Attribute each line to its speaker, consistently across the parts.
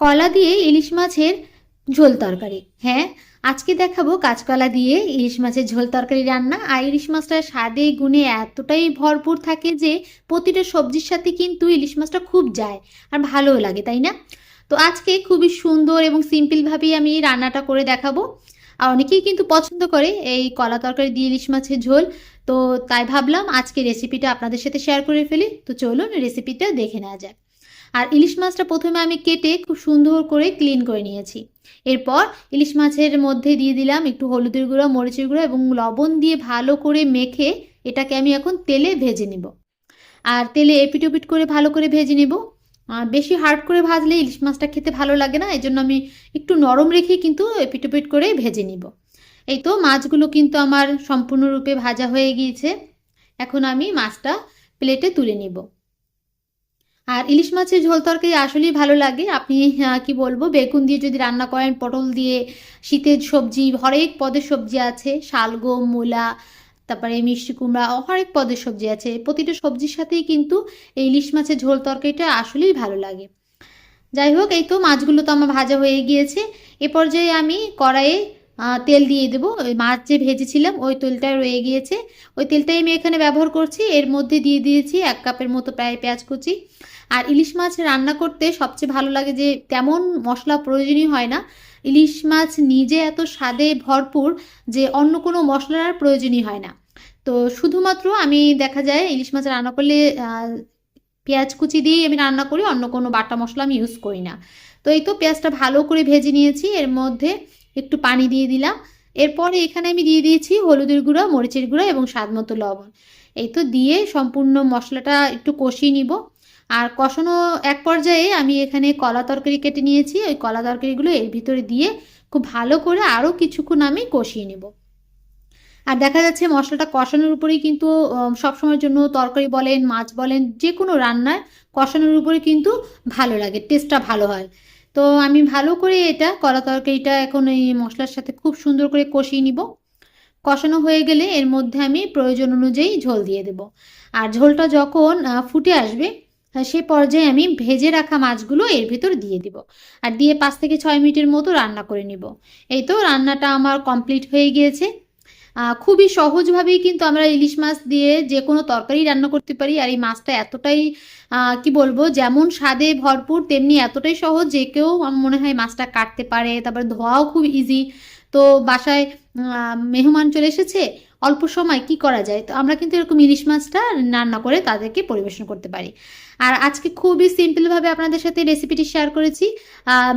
Speaker 1: কলা দিয়ে ইলিশ মাছের ঝোল তরকারি। হ্যাঁ আজকে দেখাবো কাঁচকলা দিয়ে ইলিশ মাছের ঝোল তরকারি রান্না। আর ইলিশ মাছটা স্বাদে গুণে এতটাই ভরপুর থাকে যে প্রতিটা সবজির সাথে কিন্তু ইলিশ মাছটা খুব যায় আর ভালোও লাগে, তাই না? তো আজকে খুবই সুন্দর এবং সিম্পলভাবেই আমি রান্নাটা করে দেখাবো। আর অনেকেই কিন্তু পছন্দ করে এই কলা তরকারি দিয়ে ইলিশ মাছের ঝোল। তো তাই ভাবলাম আজকে রেসিপিটা আপনাদের সাথে শেয়ার করে ফেলি। তো চলুন রেসিপিটা দেখে নেওয়া যাক। আর ইলিশ মাছটা প্রথমে আমি কেটে খুব সুন্দর করে ক্লিন করে নিয়েছি। এরপর ইলিশ মাছের মধ্যে দিয়ে দিলাম একটু হলুদের গুঁড়ো, মরিচের গুঁড়ো এবং লবণ দিয়ে ভালো করে মেখে এটাকে আমি এখন তেলে ভেজে নিব। আর তেলে এপিট ওপিট করে ভালো করে ভেজে নেব। বেশি হার্ড করে ভাজলে ইলিশ মাছটা খেতে ভালো লাগে না এই জন্য আমি একটু নরম রেখে কিন্তু এপিট ওপিট করে ভেজে নিব। এই তো মাছগুলো কিন্তু আমার সম্পূর্ণরূপে ভাজা হয়ে গিয়েছে। এখন আমি মাছটা প্লেটে তুলে নিব। আর ইলিশ মাছের ঝোল তরকারি আসলেই ভালো লাগে। আপনি কি বলব, বেগুন দিয়ে যদি রান্না করেন, পটল দিয়ে, শীতের সবজি, হরেক পদের সবজি আছে, শালগম, মূলা, তারপরে মিষ্টি কুমড়া, হরেক পদের সবজি আছে। প্রতিটা সবজির সাথেই কিন্তু এই ইলিশ মাছের ঝোল তরকারিটা আসলেই ভালো লাগে। যাই হোক, এই তো মাছগুলো তো আমার ভাজা হয়ে গিয়েছে। এ পর্যায়ে আমি কড়াইয়ে তেল দিয়ে দেবো। ওই মাছ যে ভেজেছিলাম, ওই তেলটা রয়ে গিয়েছে। ওই তেলটাই আমি এখানে ব্যবহার করছি। এর মধ্যে দিয়ে দিয়েছি এক কাপের মতো প্রায় পেঁয়াজ কুচি। আর ইলিশ মাছ রান্না করতে সবচেয়ে ভালো লাগে যে, তেমন মশলা প্রয়োজনই হয় না। ইলিশ মাছ নিজে এত স্বাদে ভরপুর যে, অন্য কোনো মশলার আর প্রয়োজনই হয় না। তো শুধুমাত্র আমি দেখা যায়, ইলিশ মাছ রান্না করলে পেঁয়াজ কুচি দিয়েই আমি রান্না করি, অন্য কোনো বাটা মশলা আমি ইউজ করি না। তো এই তো পেঁয়াজটা ভালো করে ভেজে নিয়েছি। এর মধ্যে একটু পানি দিয়ে দিলাম। এরপরে এখানে আমি দিয়ে দিয়েছি হলুদের গুঁড়ো, মরিচের গুঁড়ো এবং স্বাদ মতো লবণ। এই তো দিয়ে সম্পূর্ণ মশলাটা একটু কষিয়ে নিব। আর কষানো এক পর্যায়ে আমি এখানে কলা তরকারি কেটে নিয়েছি। ওই কলা তরকারিগুলো এর ভিতরে দিয়ে খুব ভালো করে আরও কিছুক্ষণ আমি কষিয়ে নেব। আর দেখা যাচ্ছে মশলাটা কষানোর উপরেই কিন্তু সবসময়ের জন্য তরকারি বলেন, মাছ বলেন যে কোনো রান্নায় কষানোর উপরে কিন্তু ভালো লাগে টেস্টটা ভালো হয়। তো আমি ভালো করে এটা কলা তরকারিটা এখন এই মশলার সাথে খুব সুন্দর করে কষিয়ে নিব। কষানো হয়ে গেলে এর মধ্যে আমি প্রয়োজন অনুযায়ী ঝোল দিয়ে দেব। আর ঝোলটা যখন ফুটে আসবে সে পর্যায়ে আমি ভেজে রাখা মাছগুলো এর ভিতর দিয়ে দিব। আর দিয়ে পাঁচ থেকে ছয় মিনিটের মতো রান্না করে নিব। এই তো রান্নাটা আমার কমপ্লিট হয়ে গিয়েছে। খুবই সহজভাবেই কিন্তু আমরা ইলিশ মাছ দিয়ে যে কোনো তরকারি রান্না করতে পারি। আর এই মাছটা এতটাই কি বলব, যেমন স্বাদে ভরপুর, তেমনি এতটাই সহজ যে কেউ আমার মনে হয় মাছটা কাটতে পারে। তারপর ধোয়াও খুব ইজি তো বাসায় মেহমান চলে এসেছে, অল্প সময় কি করা যায়? তো আমরা কিন্তু এরকম ইলিশ মাছটা রান্না করে তাদেরকে পরিবেশন করতে পারি। আর আজকে খুবই সিম্পলভাবে আপনাদের সাথে রেসিপিটি শেয়ার করেছি।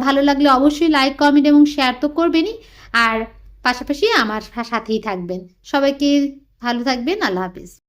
Speaker 1: ভালো লাগলে অবশ্যই লাইক কমেন্ট এবং শেয়ার তো করবেনই। আর পাশাপাশি আমার সাথেই থাকবেন। সবাইকে ভালো থাকবেন আল্লাহ হাফিজ।